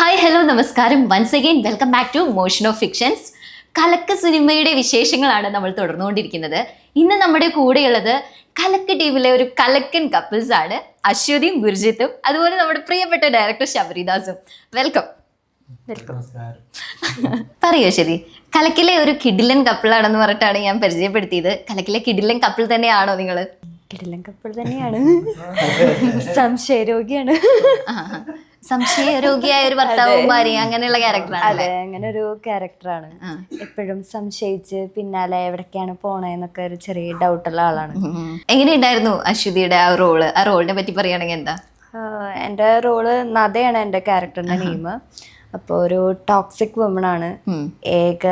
Hi hello നമസ്കാരം. Once again welcome back to Motion of Fictions Kalakk സിനിമയുടെ വിശേഷങ്ങളാണ് നമ്മൾ തുടർന്നുകൊണ്ടിരിക്കുന്നത്. ഇന്ന് നമ്മുടെ കൂടെയുള്ളത് കലക്ക് ടീമിലെ ഒരു കലക്കൻ കപ്പിൾസ് ആണ്. അശ്വതിയും ഗുരുജിത്തും അതുപോലെ നമ്മുടെ പ്രിയപ്പെട്ട ഡയറക്ടർ ശബരിദാസും. വെൽക്കം നമസ്കാരം. പറയൂ ശരി കലക്കിലെ ഒരു കിഡിലൻ കപ്പിളാണെന്ന് പറഞ്ഞിട്ടാണ് ഞാൻ പരിചയപ്പെടുത്തിയത്. കലക്കിലെ കിഡിലൻ കപ്പിൾ തന്നെയാണോ നിങ്ങൾ കിഡിലൻ കപ്പിൾ തന്നെയാണ്. സംശയരോഗിയാണ്. സംശയരോഗിയായ ഒരു ഭർത്താവും ഭാര്യ അങ്ങനെയുള്ള ക്യാരക്ടറാണ് അതെ അങ്ങനെ ഒരു ക്യാരക്ടറാണ് എപ്പോഴും സംശയിച്ച് പിന്നാലെ എവിടേക്കാണ് പോണേന്നൊക്കെ ഒരു ചെറിയ ഡൗട്ടുള്ള ആളാണ്. എങ്ങനെയുണ്ടായിരുന്നു അശ്വതിയുടെ ആ റോൾ ആ റോളിനെ പറ്റി പറയുകയാണെങ്കിൽ എന്താ? എന്റെ എന്റെ റോൾ നദയാണ് എന്റെ ക്യാരക്ടറിന്റെ നെയിം അപ്പോൾ ഒരു ടോക്സിക് വുമൺ ആണ്. ഏക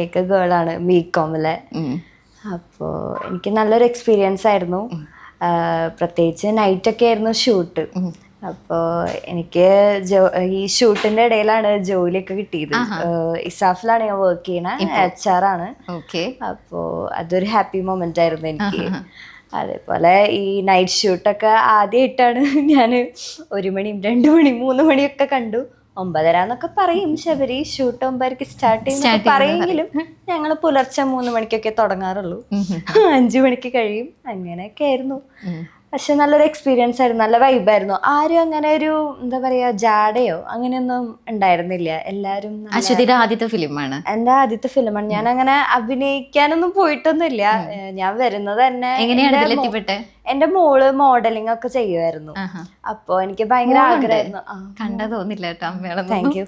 ഏക ഗേളാണ് ബികോമിലെ. അപ്പോൾ എനിക്ക് നല്ലൊരു എക്സ്പീരിയൻസ് ആയിരുന്നു. പ്രത്യേകിച്ച് നൈറ്റൊക്കെ ആയിരുന്നു ഷൂട്ട് അപ്പോൾ എനിക്ക് ഈ ഷൂട്ടിന്റെ ഇടയിലാണ് ജോലിയൊക്കെ കിട്ടിയത്. ഇസാഫിലാണ് ഞാൻ വർക്ക് ചെയ്യണത് എച്ച് ആർ ആണ്. അപ്പോ അപ്പോൾ അതൊരു ഹാപ്പി മൊമെന്റ് ആയിരുന്നു എനിക്ക്. അതേപോലെ ഈ നൈറ്റ് ഷൂട്ടൊക്കെ ആദ്യമായിട്ടാണ് ഞാൻ ഒരു മണിയും രണ്ട് മണിയും മൂന്ന് മണിയൊക്കെ കണ്ടു. ഒമ്പതര എന്നൊക്കെ പറയും ശബരി ഷൂട്ട് ഒമ്പതരക്ക് സ്റ്റാർട്ട് ചെയ്യും പറയെങ്കിലും ഞങ്ങൾ പുലർച്ചെ മൂന്ന് മണിക്കൊക്കെ തുടങ്ങാറുള്ളൂ. അഞ്ചു മണിക്ക് കഴിയും. അങ്ങനെയൊക്കെ ആയിരുന്നു. പക്ഷെ നല്ലൊരു എക്സ്പീരിയൻസ് ആയിരുന്നു നല്ല വൈബായിരുന്നു ആരും അങ്ങനെ ഒരു എന്താ പറയാ ജാടയോ അങ്ങനെയൊന്നും ഉണ്ടായിരുന്നില്ല. എല്ലാരും അശ്വതിയുടെ ആദ്യത്തെ ഫിലിമാണ്. എന്റെ ആദ്യത്തെ ഫിലിമാണ്. ഞാൻ അങ്ങനെ അഭിനയിക്കാനൊന്നും പോയിട്ടൊന്നുമില്ല. ഞാൻ വരുന്നത് തന്നെ എങ്ങനെയാണ് എന്റെ മോൾ മോഡലിംഗ് ഒക്കെ ചെയ്യുമായിരുന്നു. അപ്പൊ എനിക്ക് ഭയങ്കര ആഗ്രഹമായിരുന്നു. കണ്ട തോന്നില്ല കേട്ടോ താങ്ക് യു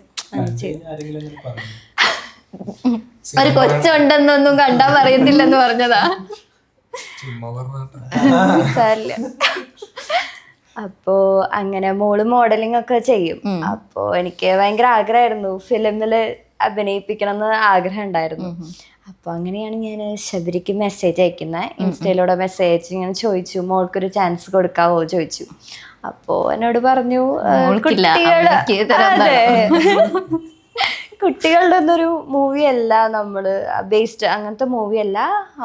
ആരെങ്കിലും അങ്ങനെ പറഞ്ഞു? ഒരു കൊച്ചുണ്ടെന്നൊന്നും കണ്ടാ പറയുന്നില്ലെന്ന് പറഞ്ഞതാ. സാരില്ല അപ്പോ അങ്ങനെ മോൾ മോഡലിംഗ് ഒക്കെ ചെയ്യും. അപ്പോ എനിക്ക് ഭയങ്കര ആഗ്രഹമായിരുന്നു. ഫിലിമിൽ അഭിനയിപ്പിക്കണം എന്ന് ആഗ്രഹം ഉണ്ടായിരുന്നു. അപ്പൊ അങ്ങനെയാണ് ഞാൻ ശബരിക്ക് മെസ്സേജ് അയക്കുന്നത് ഇൻസ്റ്റയിലൂടെ മെസ്സേജ് ഇങ്ങനെ ചോദിച്ചു. മോൾക്കൊരു ചാൻസ് കൊടുക്കാവോ ചോദിച്ചു. അപ്പോ എന്നോട് പറഞ്ഞു "ആ, കുട്ടികളുടെ ഒന്നൊരു മൂവി അല്ല നമ്മൾ ബേസ്ഡ് അങ്ങനത്തെ മൂവി അല്ല.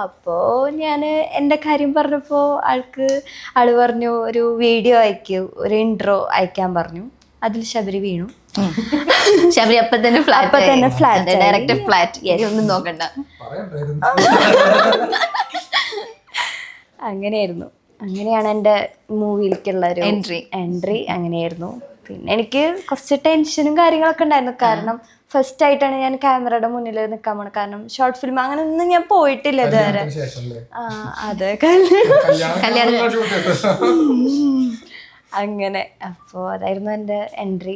അപ്പോൾ ഞാൻ എന്റെ കാര്യം പറഞ്ഞപ്പോൾ ആൾക്ക് ആൾ പറഞ്ഞു ഒരു വീഡിയോ അയക്കൂ ഒരു ഇൻട്രോ അയക്കാൻ പറഞ്ഞു. അതിൽ ശബരി വീണു. ശബരി അപ്പൊ തന്നെ ഫ്ലാറ്റ് അപ്പൊ തന്നെ ഫ്ലാറ്റ് ഡയറക്റ്റ് ഫ്ലാറ്റ് ഒന്നും നോക്കണ്ട. അങ്ങനെയായിരുന്നു. അങ്ങനെയാണ് എന്റെ മൂവിയിലേക്കുള്ള ഒരു എൻട്രി എൻട്രി അങ്ങനെയായിരുന്നു. പിന്നെ എനിക്ക് കുറച്ച് ടെൻഷനും കാര്യങ്ങളൊക്കെ ഉണ്ടായിരുന്നു. കാരണം ഫസ്റ്റ് ആയിട്ടാണ് ഞാൻ ക്യാമറയുടെ മുന്നിൽ നിൽക്കാൻ പോണത്. കാരണം ഷോർട്ട് ഫിലിം അങ്ങനെ ഒന്നും ഞാൻ പോയിട്ടില്ല ഇതുവരെ. ആ അതെ. കല്യാണം അങ്ങനെ. അപ്പോ അതായിരുന്നു എന്റെ എൻട്രി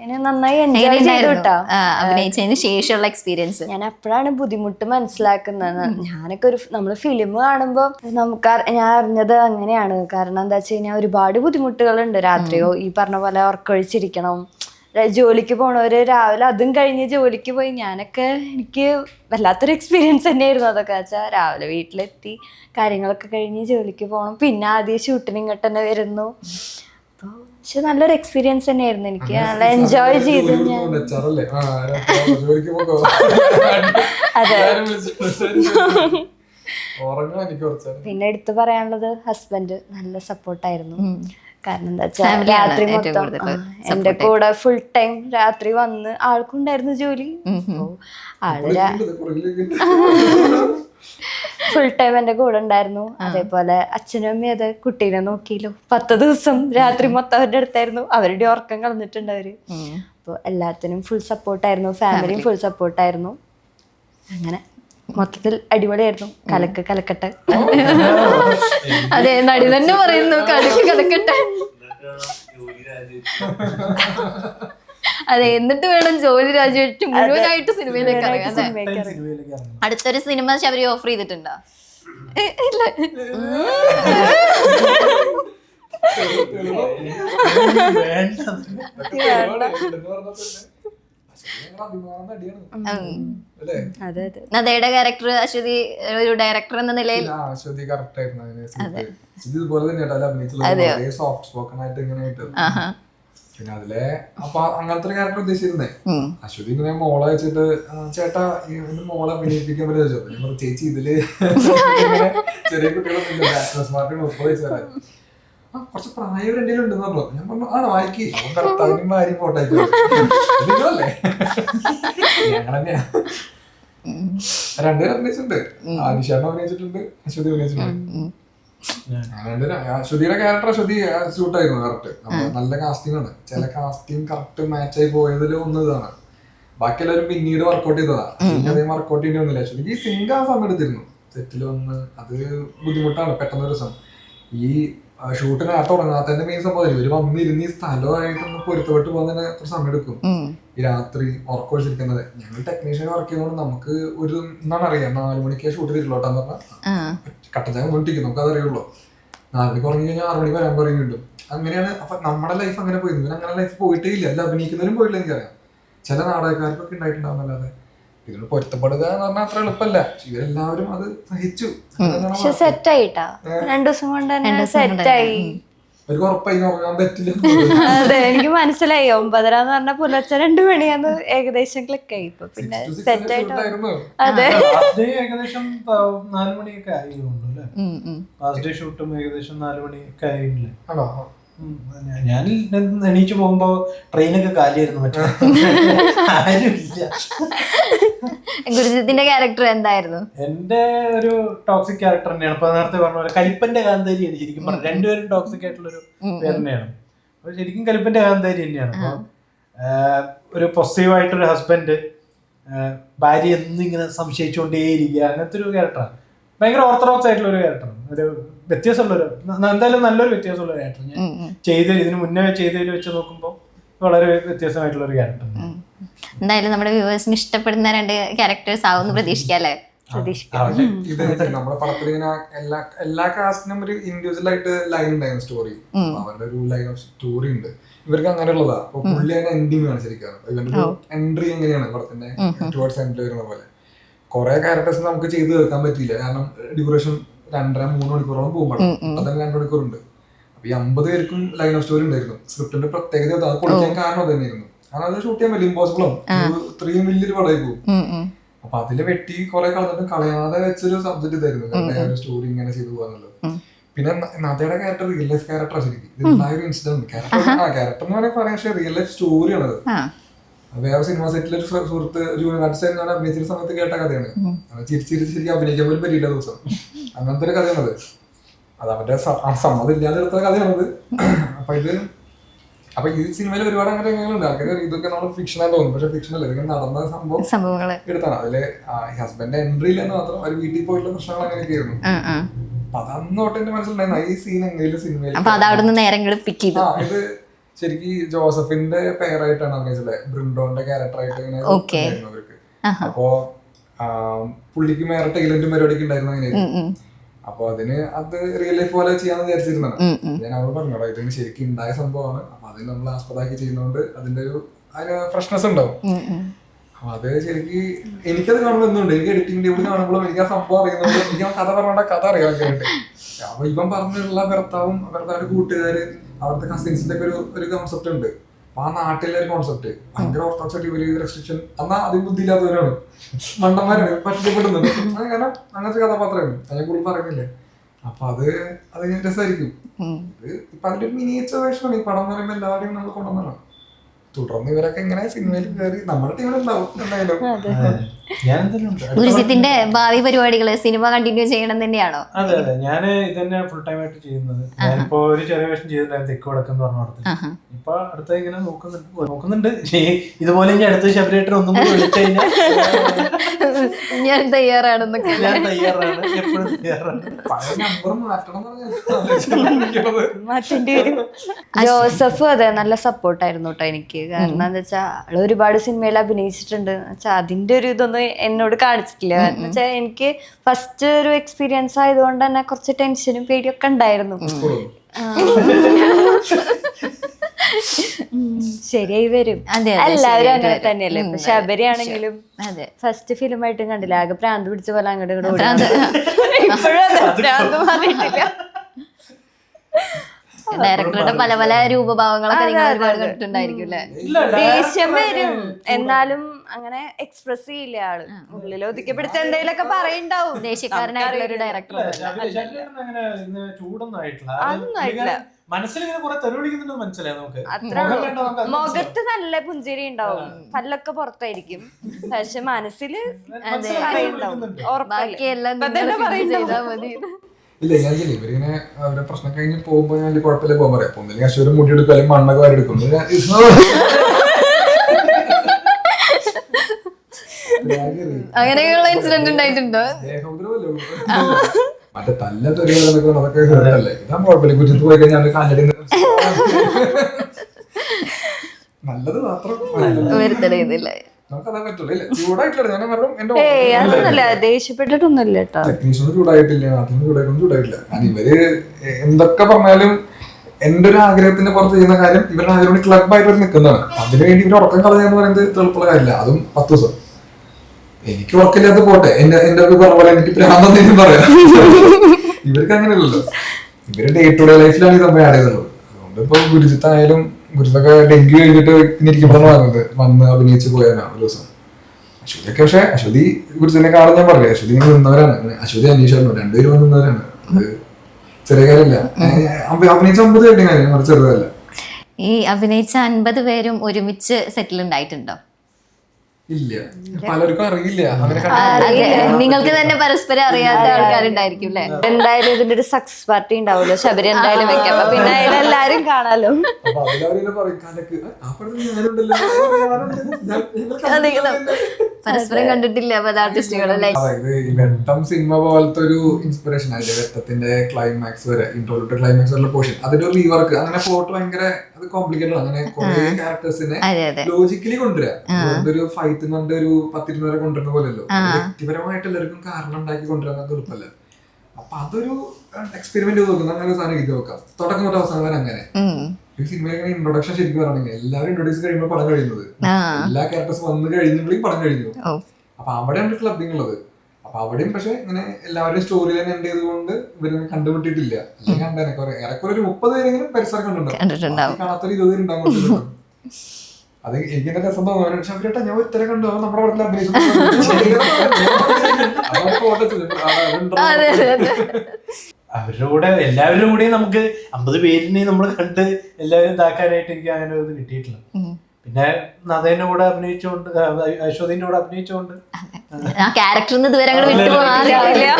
ഞാൻ നന്നായി എൻജോയ് ചെയ്തു കേട്ടോ. അഭിനയിച്ചതിന് ശേഷമുള്ള എക്സ്പീരിയൻസ് ഞാൻ എപ്പോഴാണ് ബുദ്ധിമുട്ട് മനസ്സിലാക്കുന്നത്. ഞാനൊക്കെ ഒരു നമ്മൾ ഫിലിം കാണുമ്പോൾ നമുക്ക് ഞാൻ അറിഞ്ഞത് അങ്ങനെയാണ്. കാരണം എന്താ വെച്ച് കഴിഞ്ഞാൽ ഒരുപാട് ബുദ്ധിമുട്ടുകളുണ്ട്. രാത്രിയോ ഈ പറഞ്ഞ പോലെ ഉറക്കൊഴിച്ചിരിക്കണം ജോലിക്ക് പോണവര് രാവിലെ അതും കഴിഞ്ഞ് ജോലിക്ക് പോയി ഞാനൊക്കെ എനിക്ക് വല്ലാത്തൊരു എക്സ്പീരിയൻസ് തന്നെയായിരുന്നു അതൊക്കെ. വെച്ചാൽ രാവിലെ വീട്ടിലെത്തി കാര്യങ്ങളൊക്കെ കഴിഞ്ഞ് ജോലിക്ക് പോകണം പിന്നെ ആദ്യം ഷൂട്ടിന് ഇങ്ങോട്ട് തന്നെ വരുന്നു. പക്ഷെ നല്ലൊരു എക്സ്പീരിയൻസ് തന്നെയായിരുന്നു എനിക്ക്. നല്ല എൻജോയ് ചെയ്ത് ഞാൻ. പിന്നെ എടുത്തു പറയാനുള്ളത് ഹസ്ബൻഡ് നല്ല സപ്പോർട്ടായിരുന്നു കാരണം എന്താ വെച്ചാൽ രാത്രി മൊത്തം എന്റെ കൂടെ ഫുൾ ടൈം രാത്രി വന്ന് ആൾക്കുണ്ടായിരുന്നു ജോലി. ആളുടെ ആൾ ഫുൾ ടൈം എന്റെ കൂടെ ഉണ്ടായിരുന്നു. അതേപോലെ അച്ഛനും അമ്മയും അത് കുട്ടീനെ നോക്കിയല്ലോ. പത്ത് ദിവസം രാത്രി മൊത്തം അവരുടെ അടുത്തായിരുന്നു. അവരുടെ ഉറക്കം കളഞ്ഞിട്ടുണ്ട് അവർ. അപ്പോൾ എല്ലാത്തിനും ഫുൾ സപ്പോർട്ടായിരുന്നു ഫാമിലിയും ഫുൾ സപ്പോർട്ടായിരുന്നു അങ്ങനെ മൊത്തത്തിൽ അടിപൊളിയായിരുന്നു. കലക്ക് കലക്കട്ടെ. അതെ നടി തന്നെ പറയുന്നു. കലക്ക് കിടക്കട്ടെ അതെ എന്നിട്ട് വേണം ജോലി രാജിവെച്ച് മുഴുവനായിട്ട് സിനിമയിലേക്ക് ഇറങ്ങാൻ അതെ. സിനിമയ്ക്ക് ഇറങ്ങി. അടുത്തൊരു സിനിമ ശബരി ഓഫർ ചെയ്തിട്ടുണ്ടോ? ഏ, ഇല്ല. അല്ലേ അതെ അതെ. നദയുടെ ക്യാരക്ടർ അശ്വതി ഒരു ഡയറക്ടർ എന്ന നിലയിൽ? ഇല്ല, അശ്വതി കറക്റ്റ് ആയിരുന്നു അതിന് സുഹൃത്ത്. ഇത് ഇതുപോലെ തന്നെയാട്ടോ അല്ല അഭിനയിച്ചുള്ളത് സോഫ്റ്റ് സ്പോക്കൺ ആയിട്ട് ഇങ്ങനെ ആയിട്ട് ആഹാ. പിന്നെ അതിലെ അപ്പൊ അങ്ങനത്തെ ഒരു ക്യാരക്ടർ ഉദ്ദേശിച്ചിരുന്നേ. അശ്വതി ഇങ്ങനെ മോളെ വെച്ചിട്ട് ചേട്ടാ മോളെ അഭിനയിപ്പിക്കാൻ പറ്റുമോ ചോദിച്ചു. ചേച്ചി ഇതിൽ ചെറിയ കുട്ടികളൊന്നും മുപ്പത് വയസ്സ് വരെ കുറച്ച് പ്രായം എന്തെങ്കിലും ഉണ്ടെന്ന് പറഞ്ഞു. ഞാൻ പറഞ്ഞു ആണോ വായിക്കി അവൻ ആരും ഫോട്ടോ നിങ്ങളല്ലേ? രണ്ടുപേരും അഭിനയിച്ചിട്ടുണ്ട്. ആദിശേഷൻ അഭിനയിച്ചിട്ടുണ്ട് അശ്വതി അഭിനയിച്ചിട്ടുണ്ട്. അശ്വതിയുടെ ക്യാരക്ടർ ശ്രുതി സ്യൂട്ട് ആയിരുന്നു കറക്റ്റ് നല്ല കാസ്റ്റിംഗ് ആണ്. ചില കാസ്റ്റിംഗ് കറക്റ്റ് മാച്ച് ആയി പോയതിൽ ഒന്ന് ഇതാണ്. ബാക്കി എല്ലാവരും പിന്നീട് വർക്കൗട്ട് ചെയ്തതാ. അതേ വർക്കൗട്ട് ചെയ്യേണ്ടി വന്നില്ല. ഈ സിംഗ് ആ സമയം എടുത്തിരുന്നു സെറ്റിൽ വന്ന് അത് ബുദ്ധിമുട്ടാണ് പെട്ടെന്ന് ഒരു ദിവസം. ഈ ഷൂട്ടിനകത്ത് തുടങ്ങാത്തതിന്റെ മെയിൻ സംഭവം ഇവർ വന്നിരുന്ന് ഈ സ്ഥലമായിട്ടൊന്ന് പൊരുത്തപ്പെട്ട് പോകാൻ തന്നെ കുറച്ച് സമയം എടുക്കും. ഈ രാത്രി ഉറക്കം ഒഴിച്ചിരിക്കുന്നത്. ഞങ്ങൾ ടെക്നീഷ്യൻ വർക്ക് ചെയ്യുന്നതുകൊണ്ട് നമുക്ക് ഒരു എന്നാണ് അറിയാം നാലു മണിക്ക് ഷൂട്ട് തിരിലോട്ടാന്ന് പറഞ്ഞാൽ ആ. കട്ടച്ചാൻ കൊണ്ടിരിക്കും നമുക്ക് അതറിയുള്ളൂ നാല് മണിക്ക് ഉറങ്ങി കഴിഞ്ഞാൽ ആറ് മണിക്ക് വരാൻ പറയും വീണ്ടും. അങ്ങനെയാണ് അപ്പൊ നമ്മുടെ ലൈഫ് അങ്ങനെ പോയിരുന്നു ഇവൻ അങ്ങനെ ലൈഫ് പോയിട്ടേ ഇല്ല. അല്ല അഭിനയിക്കുന്നവരും പോയില്ല എനിക്കറിയാം. ചില നാടകക്കാർക്കൊക്കെ ഉണ്ടായിട്ടുണ്ടാവുന്നല്ലാതെ. ഇതിന് പൊരുത്തപ്പെടുക എന്ന് പറഞ്ഞാൽ അത്ര എളുപ്പമല്ല ഇവരെല്ലാവരും അത് സഹിച്ചു. സെറ്റായിട്ടാ സെറ്റ് ആയിട്ടാ. രണ്ടു ദിവസം കൊണ്ട് തന്നെ ദിവസം അതെ എനിക്ക് മനസ്സിലായി. ഒമ്പതര എന്ന് പറഞ്ഞ പുലർച്ചെ രണ്ടു മണിയാന്ന് ഏകദേശം ക്ലിക്ക് ആയി. ഇപ്പൊ പിന്നെ സെറ്റ് ആയിട്ട്? അതെ. ഏകദേശം നാല് മണിയൊക്കെ ആയി തോന്നുന്നു അല്ലേ? ഉം, ഉം. ലാസ്റ്റ് ഡേ ഷൂട്ടും ഏകദേശം നാല് മണിയൊക്കെ ഞാൻ എണീച്ചു പോകുമ്പോ ട്രെയിനൊക്കെ കാലിയായിരുന്നു മറ്റേ. ആരുമില്ല. ഗുരുജിത്തിന്റെ ക്യാരക്ടർ എന്തായിരുന്നു? എന്റെ ഒരു ടോക്സിക് ക്യാരക്ടർ തന്നെയാണ്. ഇപ്പൊ നേരത്തെ പറഞ്ഞ പോലെ കലിപ്പന്റെ എന്ന് ശരിക്കും പറഞ്ഞു രണ്ടുപേരും ടോക്സിക് ആയിട്ടുള്ള ഒരു പേര് തന്നെയാണ് അപ്പൊ ശരിക്കും കലിപ്പന്റെ കാന്താരി തന്നെയാണ്. ഒരു പൊസീവ് ആയിട്ടൊരു ഹസ്ബൻഡ് ഭാര്യ എന്നിങ്ങനെ സംശയിച്ചുകൊണ്ടേയിരിക്കുക. അങ്ങനത്തെ ഒരു ക്യാരക്ടറാണ് ഭയങ്കര ഓർത്തഡോക്സ് ആയിട്ടുള്ള ഒരു ക്യാരക്ടറാണ് ഒരു വ്യത്യാസമുള്ളൊരു എന്തായാലും നല്ലൊരു വ്യത്യാസമുള്ള ക്യാരക്ടർ ഞാൻ. ചെയ്ത ഇതിന് മുന്നേ ചെയ്തതിൽ വെച്ച് നോക്കുമ്പോൾ വളരെ വ്യത്യസ്തമായിട്ടുള്ള ഒരു ക്യാരക്ടർ എന്തായാലും നമ്മുടെ വ്യൂവേഴ്സിന് ഇഷ്ടപ്പെടുന്ന രണ്ട് ക്യാരക്ടേഴ്സ് ആവുമെന്ന് പ്രതീക്ഷിക്കാല്ലേ പ്രതീക്ഷിക്കാം ഇത് നമ്മുടെ പടത്തിൽ ഇങ്ങനെ എല്ലാ എല്ലാ കാസ്റ്റിനും ഒരു ഇൻഡിവിജ്വൽ ആയിട്ട് ലൈൻ ഉണ്ടായിരുന്നു സ്റ്റോറി അവരുടെ ഒരു ലൈൻ ഓഫ് സ്റ്റോറി ഉണ്ട്. ഇവർക്ക് അങ്ങനെയുള്ളതാ അപ്പൊ പുള്ളി അതിന് എൻഡിങ് ആണ് ശരിക്കും. ഇവന്റെ ഒരു എൻട്രി എങ്ങനെയാണ് പടത്തിന്റെ? ടുവേർഡ്സ് എൻഡിൽ വരുന്ന പോലെ. കുറെ ക്യാരക്ടേഴ്സ് നമുക്ക് ചെയ്ത് തീർക്കാൻ പറ്റിയില്ല. കാരണം ഡ്യൂറേഷൻ രണ്ടര മൂന്ന് മണിക്കൂറോളം പോകുമ്പോൾ അതന്നെ രണ്ട് മണിക്കൂറുണ്ട്. ഈ അമ്പത് പേർക്കും ലൈൻ ഓഫ് സ്റ്റോറി ഉണ്ടായിരുന്നു. സ്ക്രിപ്റ്റിന്റെ പ്രത്യേകത അത് കൊടുക്കാൻ കാരണം അത് തന്നെയായിരുന്നു. കാരണം അത് ഷൂട്ട് ചെയ്യാൻ വലിയ ഇമ്പോസിബിളും ഇത്രയും വലിയൊരു പടമായി പോകും. അപ്പൊ അതിൽ വെട്ടി കുറെ കളഞ്ഞിട്ട് കളയാതെ വെച്ചൊരു സബ്ജക്ട് ഇതായിരുന്നു. സ്റ്റോറി ഇങ്ങനെ ചെയ്തു പോകാന്നുള്ളത് പിന്നെ നദയുടെ ക്യാരക്ടർ റിയൽ ലൈഫ് ക്യാരക്ടർ ശരിക്കും. ഒരു ഇൻസിഡന്റ് ക്യാരക്ടർ ആ ക്യാരക്ടർ എന്ന് പറയാൻ പറയാം പക്ഷേ റിയൽ ലൈഫ് സ്റ്റോറിയാണത്. വേറെ സിനിമ സെറ്റിലെ ഒരു സുഹൃത്ത് ജൂനിയർ ഞാൻ അഭിനയിച്ച സമയത്ത് കേട്ട കഥയാണ്. അത് ചിരിച്ച് ചിരിച്ച് ശരിക്കും അഭിനയിക്കാൻ പോലും പറ്റിയില്ല ദിവസം. അങ്ങനത്തെ ഒരു കഥയാണത്. അത് അവന്റെ സമ്മതം ഇല്ലാതെ എടുത്ത കഥയാണത്. അപ്പൊ ഇത് അപ്പൊ ഈ സിനിമയിൽ ഒരുപാട് അങ്ങനെ രംഗങ്ങളുണ്ട്. ആൾക്കാർ ഇതൊക്കെ നമ്മൾ ഫിക്ഷൻ ആണെന്ന് തോന്നും. പക്ഷെ ഫിക്ഷൻ അല്ല. ഇതൊക്കെ നടന്ന സംഭവം സംഭവങ്ങളെ. എടുത്താണ്. അതിൽ ഹസ്ബൻഡ് എൻട്രി ഇല്ലെന്ന് മാത്രം അവർ വീട്ടിൽ പോയിട്ടുള്ള പ്രശ്നങ്ങൾ അങ്ങനെയൊക്കെ ആയിരുന്നു. അപ്പൊ അതന്ന് തൊട്ട് എന്റെ മനസ്സിലുണ്ടായിരുന്നു ഈ സീൻ എങ്ങനെയും സിനിമയിൽ അപ്പൊ നേരം പിക്ക് ചെയ്തു. ഇത് ശരിക്കും ജോസഫിന്റെ പേരായിട്ടാണ് അഭിനയിച്ചത്. ബ്രിംഡോന്റെ ക്യാരക്ടർ ആയിട്ട് ഇങ്ങനെ അവർക്ക്. അപ്പോ പുള്ളിക്ക് വേറെ ടൈലന്റും പരിപാടിക്ക് ഉണ്ടായിരുന്നു അങ്ങനെ. അപ്പൊ അതിന് അത് റിയൽ ലൈഫ് പോലെ ചെയ്യാന്ന് വിചാരിച്ചിരുന്നു. ഞാൻ അവരോട് പറഞ്ഞോടാ ഇതിന് ശരിക്കും ഉണ്ടായ സംഭവമാണ്. അപ്പൊ അതിന് നമ്മൾ ആസ്പദമാക്കി ചെയ്യുന്നതുകൊണ്ട് അതിന്റെ ഒരു അതിന് ഫ്രഷ്നെസ് ഉണ്ടാവും. അപ്പൊ അത് ശരിക്ക് എനിക്കത് കാണുമ്പോൾ എന്തുണ്ട്? എനിക്ക് എഡിറ്റിംഗ് ടേബിൾ കാണുമ്പോഴും എനിക്ക് ആ സംഭവം അറിയുന്നുണ്ട് എനിക്ക് ആ കഥ പറഞ്ഞ കഥ അറിയാൻ വേണ്ടി അപ്പൊ ഇവൻ പറഞ്ഞിട്ടുള്ള ഭർത്താവും ഭർത്താവിന്റെ കൂട്ടുകാര് അവിടുത്തെ കസിൻസിന്റെ ഒക്കെ ഒരു ഒരു കോൺസെപ്റ്റ് ഉണ്ട്. അപ്പൊ ആ നാട്ടിലെ ഒരു കോൺസെപ്റ്റ് ഭയങ്കര ഓർത്തഡോക്സ് ആയിട്ട് ഇവർ റെസ്ട്രിക്ഷൻ എന്നാ അതിന് ബുദ്ധിയില്ലാത്തവരാണ്. മണ്ടന്മാരാണ്. പറ്റിക്കപ്പെടുന്നുണ്ട് അങ്ങനെ അങ്ങനത്തെ കഥാപാത്രമാണ് അതിനെ കൂടുതൽ പറയുന്നില്ലേ. അപ്പൊ അത് അത് രസമായിരിക്കും ഇത് ഇപ്പൊ അതിന്റെ മിനിയേച്ചർ വേഷമാണ് ഈ പടം എന്ന് പറയുമ്പോൾ എല്ലാവരെയും നമ്മൾ കൊണ്ടുവന്നാണ് തുടർന്ന് ഇവരൊക്കെ ഇങ്ങനെ സിനിമയിൽ കയറി നമ്മുടെ ടീമിലുണ്ടാവും എന്തായാലും. ഞാൻ ഗുരുജിത്തിന്റെ ഭാവി പരിപാടികൾ സിനിമ കണ്ടിന്യൂ ചെയ്യണം തന്നെയാണോ? അതെ അതെ. ഞാൻ ഇത് തന്നെ ഫുൾ ടൈം ആയിട്ട് ചെയ്യുന്നത്. ഞാനിപ്പോ ഒരു ചെറിയ വേഷം ചെയ്തിട്ടുണ്ടായിരുന്നു തെക്ക് വടക്ക് എന്ന് പറഞ്ഞ ഇപ്പൊ അടുത്ത ഇങ്ങനെ നോക്കുന്നുണ്ട്. നോക്കുന്നുണ്ട്. ഇതുപോലെ ഇനി അടുത്ത ശബരിയേറ്റർ ഒന്നും കൂടി വിളിച്ചു ഞാൻ തയ്യാറാണെന്നൊക്കെ. ഞാൻ തയ്യാറാണ്. എപ്പോഴും തയ്യാറാണ്. ജോസഫ് അതെ നല്ല സപ്പോർട്ടായിരുന്നു കേട്ടോ എനിക്ക്. കാരണം എന്താ വെച്ചാൽ ആൾ ഒരുപാട് സിനിമയിൽ അഭിനയിച്ചിട്ടുണ്ട്. വെച്ചാൽ അതിന്റെ ഒരു ഇതൊന്നും എന്നോട് കാണിച്ചിട്ടില്ല. കാരണം വെച്ചാൽ എനിക്ക് ഫസ്റ്റ് ഒരു എക്സ്പീരിയൻസ് ആയതുകൊണ്ട് തന്നെ കുറച്ച് ടെൻഷനും പേടിയൊക്കെ ഉണ്ടായിരുന്നു. ശരിയായി വരും. എല്ലാവരും അങ്ങനെ തന്നെയല്ലേ? ഇപ്പൊ ഉം, ശബരി ആണെങ്കിലും അതെ. ഫസ്റ്റ് ഫിലിമായിട്ടും കണ്ടില്ല. ആകെ പ്രാന്ത് പിടിച്ച പോലെ അങ്ങോട്ട് ഇപ്പോഴും പ്രാന്ത് മാറിയിട്ടില്ല. ഡയറക്ടറുടെ പല പല രൂപഭാവങ്ങളൊക്കെ നിങ്ങൾ ഒരുപാട് കണ്ടിട്ടുണ്ടായിരിക്കും അല്ലെ? ദേഷ്യം വരും. എന്നാലും അങ്ങനെ എക്സ്പ്രസ് ചെയ്യില്ല ആൾ. ഉള്ളിൽ ഒതുക്കപ്പെടുത്ത എന്തെങ്കിലുമൊക്കെ പറയണ്ടാവും. ദേഷ്യക്കാരനായിട്ടുള്ള ഒരു ഡയറക്ടർ ശബരി- ശബരിയേട്ടൻ അങ്ങനെ ഇന്ന് ചൂടൊന്നും ആയിട്ടില്ല അതൊന്നും ആയിട്ടില്ല. മനസ്സിൽ ഇങ്ങനെ കുറെ തെറി വിളിക്കുന്നുണ്ടെന്ന് മനസ്സിലായി നമുക്ക്? അത്രേ മുഖം ഉള്ളൂ. കണ്ടാ നമുക്ക് അത് മനസ്സിലാവും. മുഖത്ത് നല്ല പുഞ്ചിരി ഉണ്ടാവും. പല്ലൊക്കെ പുറത്തായിരിക്കും. പക്ഷെ മനസ്സിൽ മനസ്സിൽ പറയണ്ടോ? ചെയ്താൽ മതി. ഇല്ല ഞാൻ ചെയ്യില്ല. ഇവരിങ്ങനെ അവരുടെ പ്രശ്നം കഴിഞ്ഞ് പോകുമ്പോ ഞാൻ കുഴപ്പമില്ല പോകാൻ പറയാം. അപ്പൊ ഒന്നില്ലെങ്കിൽ അശ്വരം മുടി എടുക്കും അല്ലെങ്കിൽ മണ്ണൊക്കെ വരെ എടുക്കും. അങ്ങനെയുള്ള ഇൻസിഡന്റ് ഉണ്ടായിട്ടുണ്ടോ. മറ്റേ തല്ല തെറികളൊക്കെ അതൊക്കെ ഹേർട്ടല്ലേ ഇതാ കുഴപ്പമില്ല. കുറ്റത്ത് പോയി കഴിഞ്ഞാൽ കാലടി നല്ലത് മാത്രം. വരുത്തടയുന്നില്ല നമുക്കതാ പറ്റുള്ളൂ ഇല്ല ചൂടായിട്ടില്ല ഞാൻ പറഞ്ഞു എന്റെ ഏയ് അതൊന്നുമല്ല ദേഷ്യപ്പെട്ടിട്ടൊന്നുമില്ല കേട്ടോ. ടെക്നീഷ്യനും ചൂടായിട്ടില്ല അതിനും ചൂടായിട്ടൊന്നും ചൂടായിട്ടില്ല. ഞാൻ ഇവർ എന്തൊക്കെ പറഞ്ഞാലും എന്റെ ഒരു ആഗ്രഹത്തിന്റെ പുറത്ത് ചെയ്യുന്ന കാര്യം ഇവരുടെ ആഗ്രഹം ക്ലബായിട്ട് നിൽക്കുന്നതാണ് അതിനുവേണ്ടി ഇവർ ഉറക്കം കളയാന്ന് പറയുന്നത് എളുപ്പമുള്ള കാര്യമില്ല. അതും പത്ത് ദിവസം. എനിക്ക് ഉറക്കില്ലാത്ത പോട്ടെ. എന്റെ എന്റെ ഒരു പറഞ്ഞ പോലെ എനിക്ക് ഭ്രാന്തെന്നും പറയാം. ഇവർക്ക് അങ്ങനെയല്ലല്ലോ. ഇവർ ഡേ ടു ഡേ ലൈഫിലാണ് ഈ സംഭവം ആഡ് ചെയ്തുള്ളത് അതുകൊണ്ട് ഇപ്പൊ ഗുരുജിത്തായാലും ഗുരുജിത്തൊക്കെ ഡെങ്കി കഴിഞ്ഞിട്ട് ഇരിക്കുമ്പോഴാണ് വന്നത്. വന്ന് അഭിനയിച്ച് പോയതാണ് ഒരു ദിവസം. അശ്വതിയൊക്കെ പക്ഷെ അശ്വതി ഗുരുജിനെ കാണാൻ ഞാൻ പറഞ്ഞു അശ്വതി ഇങ്ങനെ നിന്നവരാണ്. അശ്വതി അന്വേഷിച്ചു രണ്ടുപേരും നിന്നവരാണ്. അത് ചെറിയ കാര്യമില്ല. അഭിനയിച്ച കാര്യം വളരെ ചെറുതല്ല. ഈ അഭിനയിച്ച അൻപത് പേരും ഒരുമിച്ച് സെറ്റിൽ ഉണ്ടായിട്ടുണ്ടോ? ഇല്ല പലർക്കും അറിയില്ല നിങ്ങൾക്ക് തന്നെ പരസ്പരം അറിയാത്ത ആൾക്കാരുണ്ടായിരിക്കും അല്ലെ എന്തായാലും ഇതിന്റെ ഒരു സക്സസ് പാർട്ടി ഉണ്ടാവുമല്ലോ ശബരി എന്തായാലും വെക്കാം അപ്പൊ പിന്നെ എല്ലാരും കാണാലോ അപ്പൊ അതിലവരിങ്ങനെ പറയും കലക്ക് ആ പടത്തിൽ ഞാനുണ്ടല്ലോ ഞാനുണ്ട്. ഞാൻ- ഞങ്ങൾ അതെ, കണ്ടിട്ടില്ലല്ലോ." പരസ്പരം കണ്ടിട്ടില്ല പല ആർട്ടിസ്റ്റുകളല്ലേ വെട്ടം സിനിമ പോലത്തെ ഒരു ഇൻസ്പിറേഷൻ ആയില്ലേ വെട്ടത്തിന്റെ ക്ലൈമാക്സ് വരെ ഇൻട്രോട്ട് ക്ലൈമാക്സ് വരെ പോർഷൻ അതിന്റെ ഒരു റീവർക്ക് അങ്ങനെ ഫോട്ടോ ഭയങ്കര അത് കോംപ്ലിക്കേറ്റഡ് അങ്ങനെ കുറേ ക്യാരക്ടേഴ്സിനെ ലോജിക്കലി കൊണ്ടുവരാം. ഒരു ഫൈറ്റ് കൊണ്ട് ഒരു പത്തിരുന്ന് വരെ കൊണ്ടുവരുന്ന പോലെയല്ലോ. വ്യക്തിപരമായിട്ട് എല്ലാവർക്കും കാരണം ഉണ്ടാക്കി കൊണ്ടുവരാൻ എളുപ്പമല്ല. അപ്പൊ അതൊരു എക്സ്പെരിമെന്റ് നോക്കുന്ന അങ്ങനെ സാധനം ഇത് നോക്കാം തുടക്കം തൊട്ട് അവസാനം വരെ അങ്ങനെ. ഈ സിനിമയിൽ ഇൻട്രൊഡക്ഷൻ ശരിക്കും പറയണെങ്കിൽ എല്ലാവരും ഇൻട്രൊഡ്യൂസ് കഴിയുമ്പോൾ പടം കഴിയുന്നത്. എല്ലാ ക്യാരക്ടേഴ്സ് വന്നു കഴിഞ്ഞിട്ടുണ്ടെങ്കിൽ പടം കഴിഞ്ഞു അപ്പൊ അവിടെയാണ് ക്ലബിംഗ് ഉള്ളത്. അപ്പൊ അവിടെയും പക്ഷെ ഇങ്ങനെ എല്ലാവരുടെയും സ്റ്റോറി തന്നെ എൻഡ് ചെയ്തുകൊണ്ട് ഇവർ കണ്ടുപിട്ടിട്ടില്ല അല്ലെങ്കിൽ കണ്ടേനെ കുറെ ഏറെക്കുറെ ഒരു മുപ്പത് പേരെങ്കിലും പരിസരം കണ്ടിട്ടുണ്ടാവും. കാണാത്തൊരു ഇരുപത് പേരുണ്ടാവും. അത് എനിക്ക് എന്റെ രസം തോന്നുന്നു പക്ഷെ അവരേട്ടാ ഞാൻ ഇത്ര കണ്ടു. അവൻ നമ്മുടെ പടത്തിൽ അഭിനയിച്ചു അതെ അവരുടെ കൂടെ എല്ലാവരുടെ കൂടെ നമുക്ക് അമ്പത് പേരിനെ നമ്മൾ കണ്ട് എല്ലാവരും ഇതാക്കാനായിട്ട് എനിക്ക് അങ്ങനെ ഒരു ഇത് കിട്ടിയിട്ടില്ല പിന്നെ നദേന്റെ കൂടെ അഭിനയിച്ചുകൊണ്ട് അശ്വതിന്റെ കൂടെ അഭിനയിച്ചുകൊണ്ട് ആ ക്യാരക്ടറിന്ന് ഇതുവരെ അങ്ങോട്ട് വിട്ടു മാറിയില്ല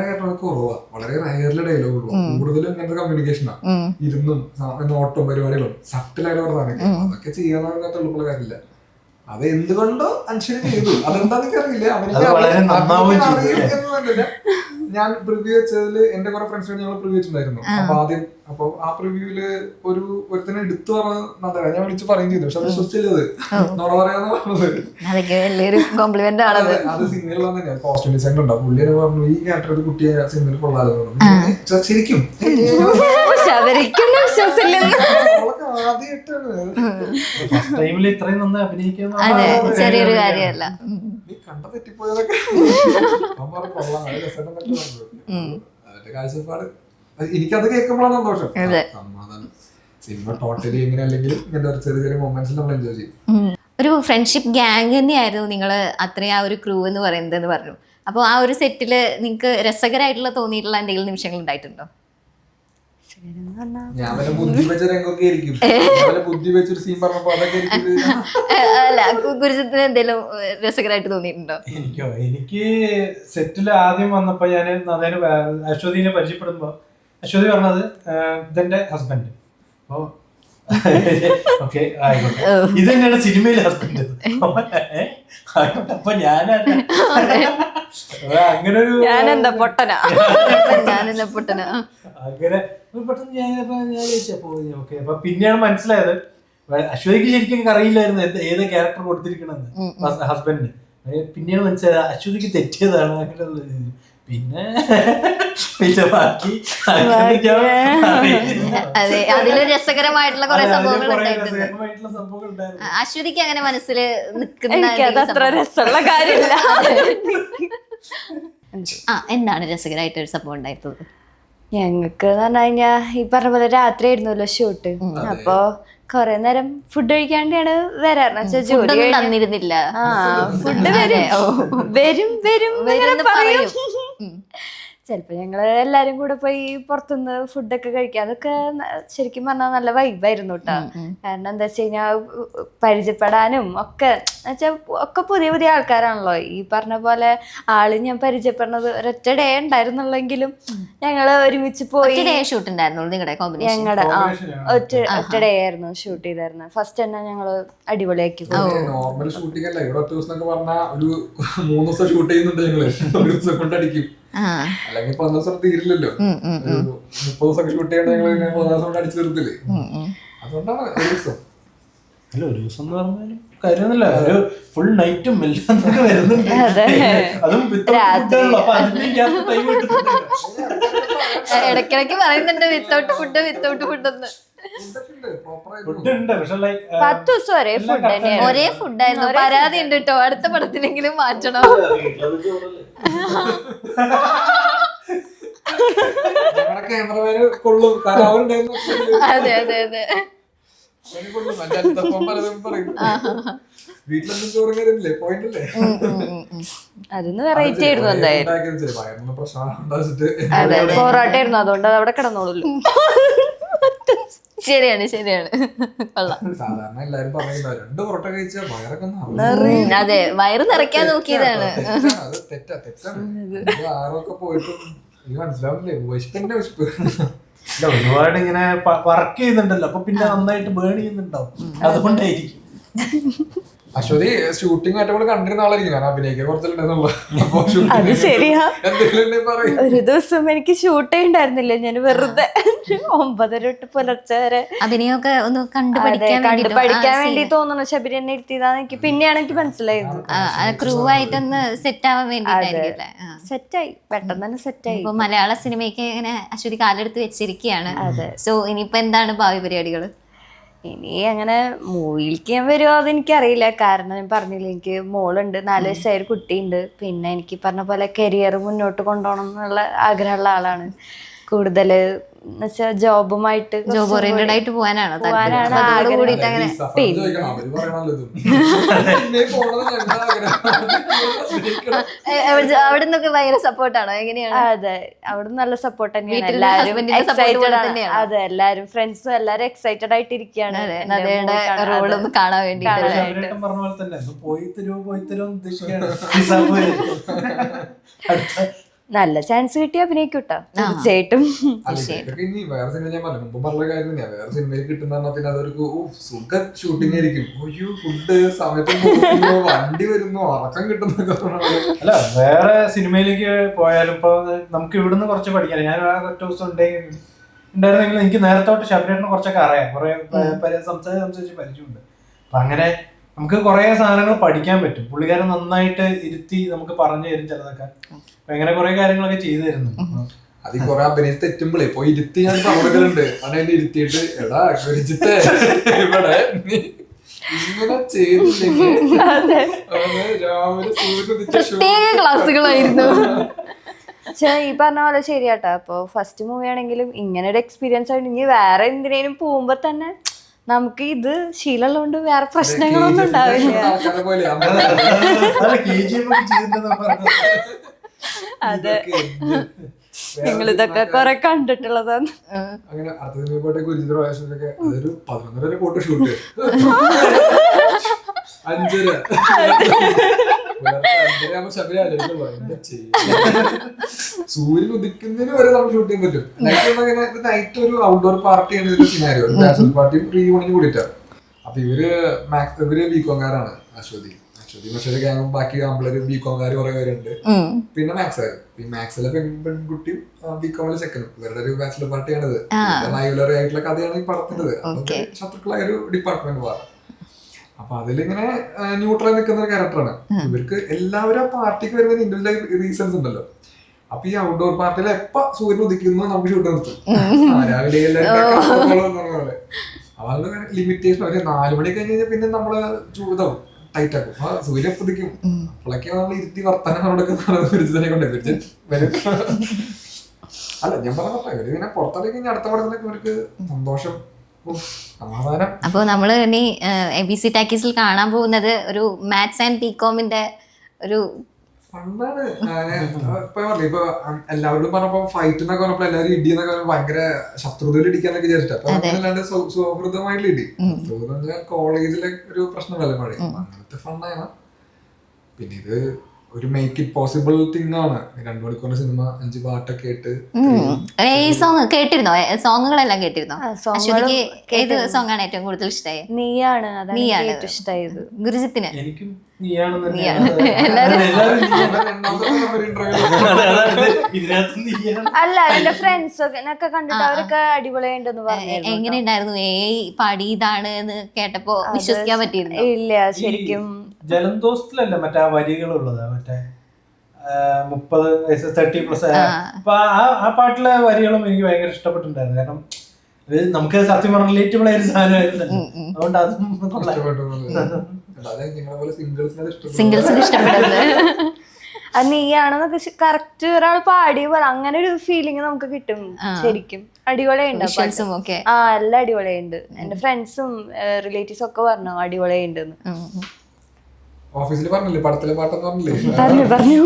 കേട്ടോ കുറവാ. വളരെ റയറിലെ ഡയലോഗ് ഉള്ളൂ. കൂടുതലും ഇങ്ങനത്തെ കമ്മ്യൂണിക്കേഷനാ ഉം. ഇരുന്നും നോട്ടും പരിപാടികളും സട്ടിലായിട്ട് പറഞ്ഞാൽ അതൊക്കെ എളുപ്പമുള്ള കാര്യമില്ല. അത് എന്തുകൊണ്ടോ അൻഷരി ചെയ്തു. അതെന്താന്ന് എനിക്ക് അറിയില്ല അവനിക്ക് അറിയില്ല. ഞാൻ പ്രിവ്യൂ വെച്ചതിൽ എന്റെ കുറെ ഫ്രണ്ട്സ് ഞങ്ങൾ പ്രിവ്യൂ വെച്ചിട്ടുണ്ടായിരുന്നു. അപ്പൊ ആദ്യം അപ്പൊ ആ പ്രിവ്യൂൽ ഒരു ഒരുത്തിനെ എടുത്തു പറഞ്ഞ ഞാൻ വിളിച്ച് പറയും ചെയ്തു. പക്ഷെ അത് വിശ്വസിച്ചില്ലത്. നോട പറയാന്ന് പറഞ്ഞത്. കോംപ്ലിമെന്റ് അത് സിനിമയിൽ വന്ന കോസ്റ്റ്യൂം ഡിസൈൻ ഉണ്ടാവും പുള്ളി പറഞ്ഞു ഈ ക്യാരക്ടർ ഒരു കുട്ടിയെ സിനിമയിൽ കൊള്ളാതെ ശരിക്കും. ശബരിക്കൊന്നും ആദ്യമായിട്ടാണ് ടൈമിൽ ഇത്രയും നന്നായി അഭിനയിക്കുന്ന അതെ ചെറിയൊരു കാര്യമല്ല. കണ്ട തെറ്റിപ്പോയതൊക്കെ. പറഞ്ഞു. കാഴ്ചപ്പാട്. എനിക്കത് കേൾക്കുമ്പോഴാണ് സന്തോഷം. സിനിമ ടോട്ടലി എങ്ങനെ അല്ലെങ്കിലും ഇങ്ങനത്തെ ഒരു ചെറിയ ചെറിയ മൊമെന്റ്സ് നമ്മൾ എൻജോയ് ചെയ്യും. ഒരു ഫ്രണ്ട്ഷിപ്പ് ഗ്യാങ് തന്നെയായിരുന്നു നിങ്ങൾ അത്രയും ആ ഒരു ക്രൂ എന്ന് പറയുന്നത് എന്ന് പറഞ്ഞു. അപ്പോൾ ആ ഒരു സെറ്റിൽ നിങ്ങൾക്ക് രസകരമായിട്ടുള്ള തോന്നിയിട്ടുള്ള എന്തെങ്കിലും നിമിഷങ്ങൾ ഉണ്ടായിട്ടുണ്ടോ? അല്ല ഗുരുജത്തിന് എന്തെങ്കിലും രസകരമായിട്ട് തോന്നിയിട്ടുണ്ടോ? എനിക്കോ? എനിക്ക് സെറ്റിൽ ആദ്യം വന്നപ്പോ ഞാൻ നദേനെ അശ്വതിനെ പരിചയപ്പെടുമ്പോ അശ്വതി പറഞ്ഞത് ഇതെന്റെ ഹസ്ബൻഡ് അപ്പോ ഓക്കെ ആയിക്കോട്ടെ. ഇത് തന്നെയാണ് സിനിമയിലെ ഹസ്ബൻഡ്? ആയിക്കോട്ടെ അപ്പൊ ഞാനല്ല അങ്ങനെ ഒരു ഞാനെന്താ പൊട്ടനാ? ഞാനെന്നെ പൊട്ടനാ? അങ്ങനെ പെട്ടെന്ന് ഞാൻ ഞാൻ ചോദിച്ചപ്പോ ഓക്കെ. അപ്പൊ പിന്നെയാണ് മനസ്സിലായത് അശ്വതിക്ക് ശരിക്കും അറിയില്ലായിരുന്നു എന്ത് ഏത് ക്യാരക്ടർ കൊടുത്തിരിക്കണമെന്ന് ഹസ്ബൻഡിന് പിന്നെയാണ് മനസ്സിലായത് അശ്വതിക്ക് തെറ്റിയതാണ് അങ്ങനെ. പിന്നെ പിന്നെ ബാക്കി. അതെ അതിൽ രസകരമായിട്ടുള്ള കുറെ സംഭവങ്ങൾ അശ്വതിക്ക് അങ്ങനെ മനസ്സിൽ നിൽക്കുന്ന? രസമുള്ള കാര്യമില്ല. ആ എന്താണ് രസകരമായിട്ട് ഒരു സംഭവം ഉണ്ടായിട്ടുള്ളത്? ഞങ്ങക്ക് എന്ന് പറഞ്ഞു കഴിഞ്ഞാ ഈ പറഞ്ഞ പോലെ രാത്രി ആയിരുന്നല്ലോ ഷൂട്ട് അപ്പൊ കൊറേ നേരം ഫുഡ് കഴിക്കാണ്ടാണ് വരാറ്. വെച്ചാൽ ജോലി തന്നിരുന്നില്ല. ആ ഫുഡ് വരും. വരും വരും പറയും. ഉം. ചിലപ്പോ ഞങ്ങൾ എല്ലാരും കൂടെ പോയി പുറത്തുനിന്ന് ഫുഡൊക്കെ കഴിക്കുക അതൊക്കെ ശരിക്കും പറഞ്ഞാൽ നല്ല വൈബായിരുന്നു കേട്ടോ കാരണം എന്താ വെച്ച് കഴിഞ്ഞാൽ പരിചയപ്പെടാനും ഒക്കെ എന്നുവെച്ചാൽ ഒക്കെ പുതിയ പുതിയ ആൾക്കാരാണല്ലോ. ഈ പറഞ്ഞ പോലെ ആൾ ഞാൻ പരിചയപ്പെടുന്നത് ഒരൊറ്റ ഡേ ഉണ്ടായിരുന്നുള്ളെങ്കിലും ഞങ്ങൾ ഒരുമിച്ച് പോയി ഡേ ഷൂട്ട് ഉണ്ടായിരുന്നുള്ളൂ നിങ്ങളുടെ കോമ്പിനേഷൻ ഞങ്ങളുടെ ആ ഒറ്റ ഒറ്റ ഡേ ആയിരുന്നു ഷൂട്ട് ചെയ്തായിരുന്നത് ഫസ്റ്റ് തന്നെ ഞങ്ങൾ അടിപൊളിയാക്കി പോയി നോർമൽ ഷൂട്ടിംഗ് അല്ല. ഇവിടെ ഒറ്റ ദിവസം പറഞ്ഞാൽ ഒരു മൂന്ന് ദിവസം ഷൂട്ട് ചെയ്യുന്നുണ്ട് ഞങ്ങൾ ഒരു ദിവസം കൊണ്ട് അടിക്കും. ആ അല്ലെങ്കിൽ പതിനൊന്ന് ദിവസം തീരില്ലല്ലോ. മുപ്പത് ദിവസം ഷൂട്ട് ചെയ്യണ ഞങ്ങൾ ദിവസം അടിച്ചു തീർത്തില്ലേ അതുകൊണ്ടാണ് ഒരു ദിവസം. അല്ല ഒരു ദിവസം എന്ന് പറഞ്ഞാലും കാര്യമൊന്നുമില്ല. ഒരു ഫുൾ നൈറ്റും എല്ലാം തന്നെ വരുന്നുണ്ട്. അതും. ഇടയ്ക്കിടയ്ക്ക് പറയുന്നുണ്ട് വിത്തൗട്ട് ഫുഡ് വിത്തൗട്ട് ഫുഡ് എന്ന്. പത്ത് ദിവസം ഒരേ ഫുഡ് ഫുഡായിരുന്നു പരാതി ഉണ്ട് കേട്ടോ അടുത്ത പടത്തിലെങ്കിലും മാറ്റണം. അതെ അതെ അതെ അതൊന്ന് വെറൈറ്റി ആയിരുന്നു എന്തായാലും. പൊറോട്ട ആയിരുന്നു അതുകൊണ്ട് അത് അവിടെ കിടന്നോളൂ ശരിയാണ് ശരിയാണ്. സാധാരണ എല്ലാരും പറയുന്ന രണ്ട് പൊറോട്ട കഴിച്ച വയറൊക്കെ നിറയും. അതെ വയറ് നിറയ്ക്കാൻ നോക്കിയതാണ്. അത് തെറ്റാ തെറ്റാണ് ഇത് ആറൊക്കെ പോയിട്ടും നീ മനസ്സിലാവുന്നില്ലേ? വിശപ്പിന്റെ വിശപ്പ്. ഇല്ല, ഒരുപാട് ഇങ്ങനെ വർക്ക് ചെയ്യുന്നുണ്ടല്ലോ. അപ്പൊ പിന്നെ നന്നായിട്ട് ബേൺ ചെയ്യുന്നുണ്ടാവും. അതുകൊണ്ടായിരിക്കും. അശ്വതി ഷൂട്ടിംഗ് മറ്റേ കണ്ടിരുന്ന ആളായിരിക്കും. ഞാൻ അഭിനയിക്കാൻ കുറച്ചിട്ടുണ്ടെന്നുള്ള. ഒരു ദിവസം എനിക്ക് ഷൂട്ടേ ഉണ്ടായിരുന്നില്ല ഞാൻ വെറുതെ ഒമ്പതര തൊട്ട് പുലർച്ചെ വരെ. അഭിനയൊക്കെ ഒന്ന് കണ്ടു കണ്ടു പഠിക്കാൻ കണ്ട് വേണ്ടിയിട്ടും, പഠിക്കാൻ വേണ്ടി. തോന്നുന്നു. ശബരി എന്നെ ഇരുത്തിയതാന്ന് എനിക്ക് പിന്നെയാണ് എനിക്ക് മനസ്സിലായത്. ക്രൂ ആയിട്ടൊന്ന് സെറ്റ് ആവാൻ വേണ്ടിട്ടായിരിക്കും സെറ്റായി. പെട്ടെന്ന് തന്നെ സെറ്റായി. ഇപ്പൊ മലയാള സിനിമയ്ക്ക് ഇങ്ങനെ അശ്വതി കാലെടുത്ത് വെച്ചിരിക്കുകയാണ്. സോ ഇനിയിപ്പോ എന്താണ് ഭാവി പരിപാടികൾ ഇനി അങ്ങനെ മൂവിയിലേക്ക് ഞാൻ വരുമോ അതെനിക്കറിയില്ല. കാരണം ഞാൻ പറഞ്ഞില്ല എനിക്ക് മോളുണ്ട് നാല് വയസ്സായ ഒരു കുട്ടിയുണ്ട്. പിന്നെ എനിക്ക് പറഞ്ഞ പോലെ കരിയർ മുന്നോട്ട് കൊണ്ടുപോകണം എന്നുള്ള ആഗ്രഹമുള്ള ആളാണ്. കൂടുതൽ എന്നുവെച്ചാൽ ജോബുമായിട്ട് ജോബ് ഓറിയന്റഡ് ആയിട്ട് പോകാനാണ് പോകാനാണ് കൂടിയിട്ട് അങ്ങനെ അവിടെ- നിന്നൊക്കെ ഭയങ്കര സപ്പോർട്ടാണോ? എങ്ങനെയാണ്? അതെ അവിടെ നല്ല സപ്പോർട്ട് തന്നെയാണ്. എല്ലാവരും എക്സൈറ്റഡ് ആണ്. അതെ എല്ലാരും ഫ്രണ്ട്സും എല്ലാരും എക്സൈറ്റഡ് ആയിട്ട് ഇരിക്കുകയാണ് മോൾ കാണാൻ. തന്നെ പോയി തരുമോ പോയി തരുമോ നല്ല ചാൻസ് കിട്ടി അഭിനയിക്കൂട്ടോ. തീർച്ചയായിട്ടും. അല്ല, ഇനി വേറെ സിനിമയിലേക്ക് പോയാലും ഇപ്പൊ നമുക്ക് ഇവിടുന്ന് കുറച്ച് പഠിക്കാൻ ഞാൻ ഒറ്റ ദിവസം ഉണ്ടെങ്കിൽ ഉണ്ടായിരുന്നെങ്കിൽ എനിക്ക് നേരത്തോട്ട് ശബരിയേട്ടനെ കുറച്ചൊക്കെ അറിയാം. കുറെ സംസാരിച്ച് സംസാരിച്ച് പരിചയമുണ്ട്. അപ്പൊ അങ്ങനെ നമുക്ക് കുറെ സാധനങ്ങൾ പഠിക്കാൻ പറ്റും. പുള്ളിക്കാരൻ നന്നായിട്ട് ഇരുത്തി നമുക്ക് പറഞ്ഞു തരും ചിലതൊക്കെ. എങ്ങനെ അങ്ങനെ കുറെ കാര്യങ്ങളൊക്കെ ചെയ്തു തരുന്നു അത് ഈ കുറെ അഭിനയിച്ച് തെറ്റുമ്പോഴേ പോയി ഇരുത്തി ഞാൻ പറഞ്ഞിട്ടുണ്ട്. അതായത് ഇരുത്തിയിട്ട് എടാ അക്വരിച്ചിട്ട് ഇവിടെ നീ ഇങ്ങനെ ചെയ്തില്ലെങ്കിൽ ക്ലാസ്സുകളായിരുന്നു. പക്ഷേ ഈ പറഞ്ഞ പോലെ ശരിയാട്ടോ. അപ്പൊ ഫസ്റ്റ് മൂവി ആണെങ്കിലും ഇങ്ങനെ ഒരു എക്സ്പീരിയൻസ് ആയിട്ട് ഇനി വേറെ എന്തിനേലും പോകുമ്പോ തന്നെ നമുക്ക് ഇത് ശീലമുള്ളതുകൊണ്ട് വേറെ പ്രശ്നങ്ങളൊന്നും ഉണ്ടാവില്ല. അതെ. നിങ്ങൾ ഇതൊക്കെ കുറെ കണ്ടിട്ടുള്ളതാണ്. അങ്ങനെ അതൊരു പതിനൊന്നര വരെ ഷൂട്ട് അഞ്ചര. അഞ്ചര ആകുമ്പോ ശബരി ആലോചിക്കുള്ളൂ എന്താ ചെയ്യാ സൂര്യൻ ഉദിക്കുന്നതിന് വരെ നമ്മൾ ഷൂട്ട് ചെയ്യാൻ പറ്റും. നൈറ്റ് നൈറ്റ് ഒരു ഔട്ട്ഡോർ പാർട്ടിയാണ് ഇതിന്റെ സിനാരിയോ നാഷണൽ പാർട്ടിയും പ്രീ മോർണിംഗ് കൂടിയിട്ടാണ്. അപ്പൊ ഇവർ മാക്സ് ഇവർ ബികോങ്കാരാണ് അശ്വതി. അശ്വതി പക്ഷേ ഗ്യാങ്ങും ബാക്കി ആമ്പിളര് ബികോങ്കാര് കുറെ പേരുണ്ട്. പിന്നെ മാക്സ് ഈ മാക്സിലെ പെൺ പെൺകുട്ടിയും ബികോമിലെ ചെക്കനും. ഇവരുടെ ഒരു ബാച്ചിലർ പാർട്ടിയാണിത് ലൈവലറി ആയിട്ടുള്ള കഥയാണ് ഈ പടത്തിന്റെത്. Okay. ശത്രുക്കളായ ഒരു ഡിപ്പാർട്ട്മെന്റ് വേറെ അപ്പൊ അതിലിങ്ങനെ ന്യൂട്രൽ നിൽക്കുന്ന ഒരു ക്യാരക്ടറാണ് ഇവർക്ക് എല്ലാവരും ആ പാർട്ടിക്ക് വരുന്ന ഇൻഡിവിജ്വൽ റീസൺസ് ഉണ്ടല്ലോ. അപ്പൊ ഈ ഔട്ട്ഡോർ പാർട്ടിൽ എപ്പ സൂര്യൻ ഉദിക്കുന്നു നമുക്ക് ഷൂട്ട് നിർത്തും. രാവിലെ അവരുടെ ലിമിറ്റേഷൻ ഒരു നാല് മണി കഴിഞ്ഞ് കഴിഞ്ഞാൽ പിന്നെ നമ്മൾ ചൂതാവും ടൈറ്റ് ആക്കും. ആ സൂര്യൻ പുതിക്കും അപ്പോഴൊക്കെ നമ്മൾ ഇരുത്തി വർത്തനം കൊടുക്കുന്ന പരിചിതനെ കൊണ്ട് അല്ല ഞാൻ പറഞ്ഞ ഇവർ ഇങ്ങനെ പുറത്തിറങ്ങി കഴിഞ്ഞാൽ അടുത്ത പടത്തിലൊക്കെ ഇവർക്ക് സന്തോഷം. അപ്പൊ നമ്മൾ അപ്പോൾ നമ്മൾ ഇനി എ ബി സി ടാക്കീസിൽ കാണാൻ പോകുന്നത് ഒരു മാത്സ് ആൻഡ് ബികോമിന്റെ ഒരു ഫണ്ടാണ് ഇപ്പൊ പറഞ്ഞു ഇപ്പൊ എല്ലാവരോടും പറഞ്ഞപ്പോ ഫൈറ്റ് എന്നൊക്കെ പറഞ്ഞപ്പോ എല്ലാവരും ഇടി എന്നൊക്കെ പറഞ്ഞപ്പോ ഭയങ്കര ശത്രുതയിൽ ഇടിക്കാന്നൊക്കെ വിചാരിച്ചു അപ്പൊ അങ്ങനെ അല്ലാണ്ട് സൗ- സൗഹൃദമായിട്ടുള്ള ഇടി. സൗഹൃദം കോളേജിലെ ഒരു പ്രശ്നമല്ല മഴ അങ്ങനത്തെ ഫണ്ടാണ് പിന്നെ ഇത് ഒരു മേക്ക് ഇറ്റ് പോസിബിൾ തിങ് ആണ്. രണ്ടു മണിക്കൂറിന്റെ സിനിമ അഞ്ച് പാട്ടൊക്കെ ഇട്ട് ഈ സോങ് കേട്ടിരുന്നോ? സോങ്ങുകളെല്ലാം കേട്ടിരുന്നോ? അശ്വതിക്ക് ഏത്. സോങ് ആണ് ഏറ്റവും കൂടുതൽ ഇഷ്ടമായത് നീയാണ്. അതാണ് നീയാണ്. ഇഷ്ടമായത് ഗുരുജിത്തിന്? എനിക്കും അല്ല എന്റെ ഫ്രണ്ട്സ് ഒക്കെ കണ്ടിട്ട് അവരൊക്കെ അടിപൊളിയുണ്ടെന്ന് പറഞ്ഞു എങ്ങനെ ഉണ്ടായിരുന്നു ഏ പാടി ഇതാണ് എന്ന് കേട്ടപ്പോ വിശ്വസിക്കാൻ പറ്റിയിരുന്നു? ഇല്ല ശരിക്കും. ജലന്തോസ്റ്റിലല്ല മറ്റേ ആ വരികളുള്ളത് മറ്റേ മുപ്പത് വയസ്സ് തേർട്ടി പ്ലസ് അപ്പൊ ആ പാട്ടിലെ വരികളും എനിക്ക് ഭയങ്കര ഇഷ്ടപ്പെട്ടിട്ടുണ്ടായിരുന്നു. കാരണം നമുക്ക് സത്യം പറഞ്ഞ റിലേറ്റബിൾ ആയ ഒരു സാധനമായിരുന്നു അതുകൊണ്ട് അതും സിംഗിൾസിനെ ഇഷ്ടപ്പെടുന്നത് അത് നീയാണെന്നൊക്കെ കറക്റ്റ് ഒരാൾ പാടി പോലെ അങ്ങനെ ഒരു ഫീലിംഗ് നമുക്ക് കിട്ടും ശരിക്കും അടിപൊളിയുണ്ട് ആ എല്ലാം അടിപൊളിയുണ്ട് എന്റെ ഫ്രണ്ട്സും റിലേറ്റീവ്സും ഒക്കെ പറഞ്ഞു അടിപൊളിയുണ്ട്. ഓഫീസിൽ പറഞ്ഞില്ലേ പടത്തിലെ പാട്ടെന്ന് പറഞ്ഞില്ലേ പറഞ്ഞു.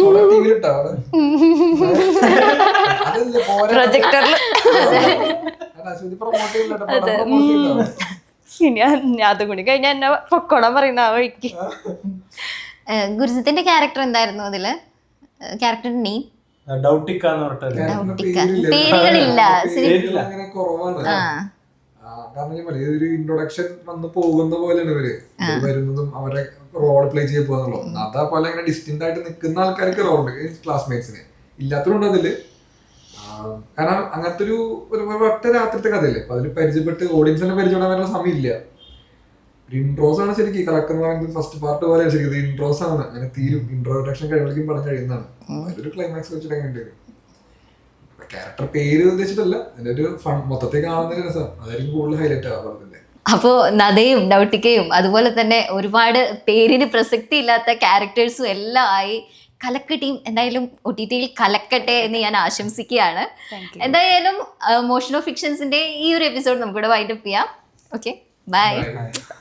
പ്രൊജക്ടറിൽ promote ചെയ്യില്ല ഇനി അതും കൂടി. കഴിഞ്ഞാൽ എന്നെ പൊക്കോണം പറയുന്ന ആ വഴിക്ക്. ഗുരുജിത്തിന്റെ ക്യാരക്ടർ എന്തായിരുന്നു അതിൽ? ക്യാരക്ടറിന്റെ നെയിം ഡൗട്ടിക്ക എന്ന് പറഞ്ഞിട്ട്. പേരുകളില്ല. അങ്ങനെ കുറവാണ്. കാരണം ഞാൻ പറയാം ഇതൊരു ഇൻട്രൊഡക്ഷൻ വന്ന് പോകുന്ന പോലെയാണ് ഇവർ. വരുന്നതും അവരെ റോൾ പ്ലേ ചെയ്ത് പോകുന്നുള്ളൂ അതാ പോലെ ഇങ്ങനെ ഡിസ്റ്റിന്റ് ആയിട്ട് നിൽക്കുന്ന ആൾക്കാർക്ക് റോൾ ക്ലാസ്മേറ്റ്സിന് ഇല്ലാത്തതുകൊണ്ട് അതിൽ. കാരണം അങ്ങനത്തെ ഒരു ഒറ്റ രാത്രിത്തെ കഥയില്ലേ. അപ്പൊ അതിൽ പരിചയപ്പെട്ട് ഓഡിയൻസിനെ പരിചയപ്പെടാൻ വരാൻ സമയമില്ല. ഇൻട്രോസ് ആണ് ശരിക്കും കളക്ടർ എന്ന് പറയുന്നത് ഫസ്റ്റ് പാർട്ട് പോലെ ശരിക്കും ഇൻട്രോസ് ആണ്. അങ്ങനെ തീരും. ഇൻട്രോഡക്ഷൻ കഴിവിലേക്കും പടം കഴിയുന്നതാണ്. ഒരു ക്ലൈമാക്സ് വെച്ചിട്ട് അങ്ങനെ ക്യാരക്ടർ പേര് ഉദ്ദേശിച്ചിട്ടല്ല. അതിന്റെ ഒരു ഫൺ മൊത്തത്തിൽ കാണുന്ന രസം. അതായിരിക്കും കൂടുതൽ ഹൈലൈറ്റ് ആവാ പടത്തിന്റെ. അപ്പോ നദയും ഡൗട്ടിക്കയും അതുപോലെ തന്നെ ഒരുപാട് പേരിന് പ്രസക്തി ഇല്ലാത്ത ക്യാരക്ടേഴ്സും എല്ലാം ആയി. കലക്ക് ടീം എന്തായാലും ഒ ടി ടിയിൽ കലക്കട്ടെ എന്ന് ഞാൻ ആശംസിക്കുകയാണ്. എന്തായാലും മോഷൻ ഓഫ് ഫിക്ഷൻസിന്റെ ഈ ഒരു എപ്പിസോഡ് നമുക്കിവിടെ വൈൻഡപ്പ് ചെയ്യാം. Okay bye Bye.